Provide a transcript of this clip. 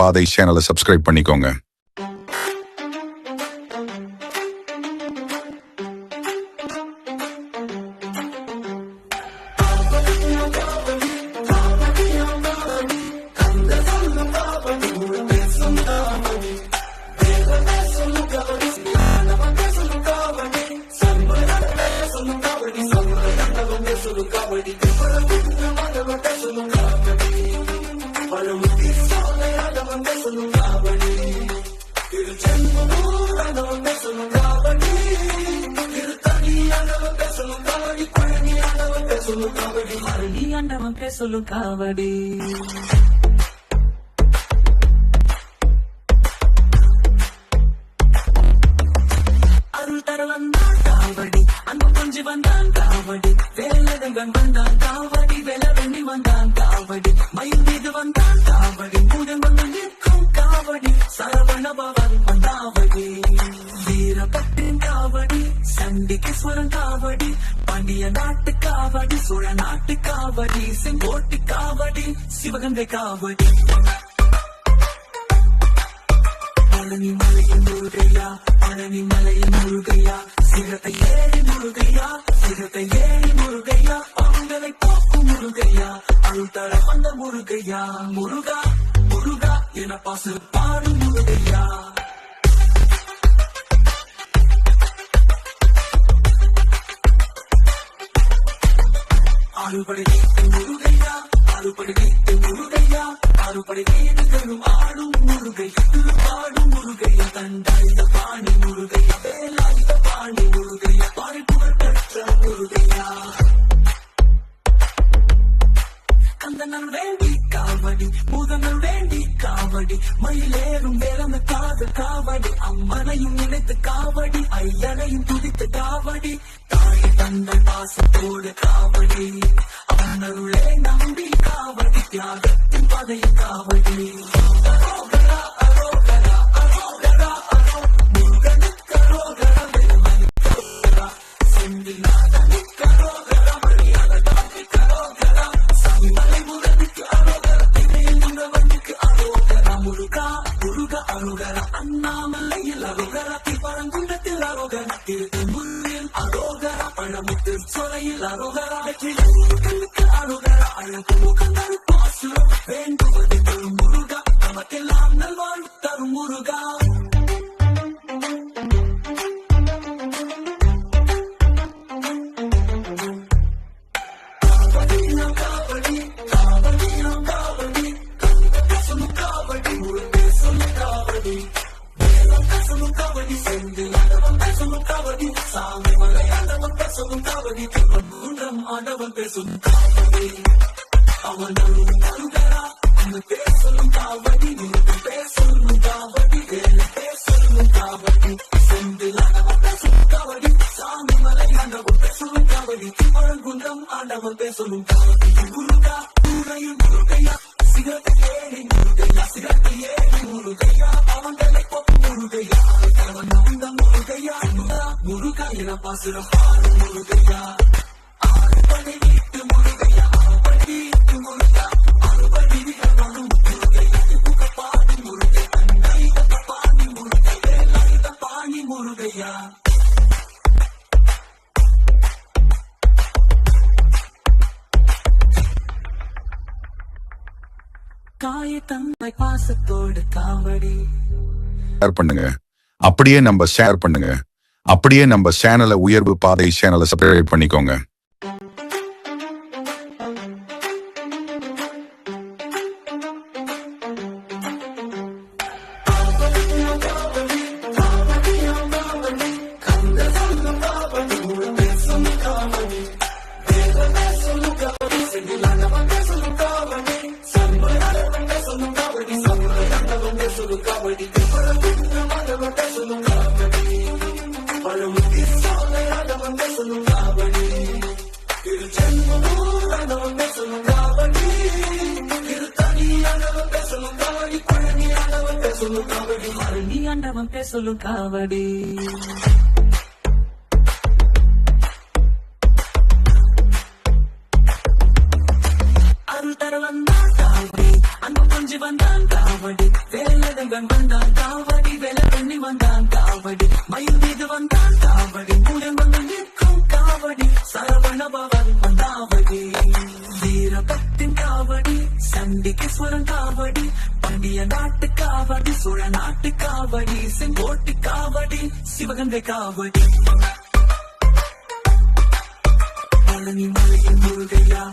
பாதை சேனலை சப்ஸ்கிரைப் பண்ணிக்கோங்க. நீ ஆண்டவன் சொல்லும் காவடி அருள் தர வந்தான் காவடி. அன்பு கொஞ்சி வந்தான் காவடி. வேலதங்கன் வந்தான் காவடி. வேலை வெண்ணி வந்தான் காவடி மயில் மீது வந்தான் காவடி. மூடன் வந்து நிற்க காவடி சரவண பவன் வந்தாவடி வீரபட்டின் காவடி சண்டிகேஸ்வரன் காவடி பாண்டிய நாட்டு காவடி சோழ நாட்டு காவடி செங்கோட்டு காவடி சிவகங்கை காவடி. பழனி மலையின் முருகையா பழனி மலையின் முருகையா சிரத்தை ஏறி முருகையா சிரத்தை ஏறி முருகையா அவங்களை போக்கும் முருகையா அருள் தர வந்த முருகையா முருகா முருகா. என பாசு பாடும் முருகையா ஆறுபடை வீட்டு முருகையா ஆறுபடை வீட்டு முருகையா ஆறுபடை வீடுகளும் ஆடும் முருகை. பாடும் பாணி முருகையா வேலாய்ந்த பாணி முருகையா பாடி மயிலேறும் வேறந்த காத காவடி அம்மனையும் நினைத்து காவடி ஐயனையும் துதித்து காவடி தாய் தந்தை பாசத்தோடு காவடி அவனருளே நம்பி காவடி தியாகத்தின் பதை காவடி அரோகரா, அரோகரா, அரோகரா, பழமுத்து சொலையில் அரோகரா. வெற்றி ஆண்டவன் பேசும் காவடி அவன் அருள் அருகரா அவன் பேசலும் காவடி நீ பேசலும் காவடி வேலை பேசலும் காவடி செந்திலானவன் பேசும் காவடி. சாமி மலையாளவன் பேசவும் பேசலும் காவடி ஆண்டவன் பேசலும் காவடி. முருகா முருகா என பாசுரம் பாடும் முருகையா ஆறு படை வீட்டு முருகையா ஆறு வீட்டு முருகா ஆறு படி வீரனும் முருகையா புக முருகை அண்டாயுத பாணி முருகை வேலாயுத பாணி முருகையா காய தந்தை பாசத்தோடு காவடி. ஷேர் பண்ணுங்க. அப்படியே நம்ம ஷேர் பண்ணுங்க. அப்படியே நம்ம சேனலை உயர்வு பாதை சேனலை சப்ஸ்கிரைப் பண்ணிக்கோங்க. நீ ஆண்டவன் பேசலும் காவடி அருள் தர வந்தான் காவடி அன்பு கொஞ்சி வந்தான் காவடி. முருகன் வந்தான் காவடி வேலை பண்ணி வந்தான் காவடி மயில் மீது வந்தான் காவடி மூலம் வந்து நிற்கும் காவடி சரவண பவன் சண்டிகேஸ்வரன் காவடி பண்டிய நாட்டு காவடி சுழ நாட்டு காவடி செங்கோட்டு காவடி சிவகங்கை காவடி. பழனி மலையின் முருகையா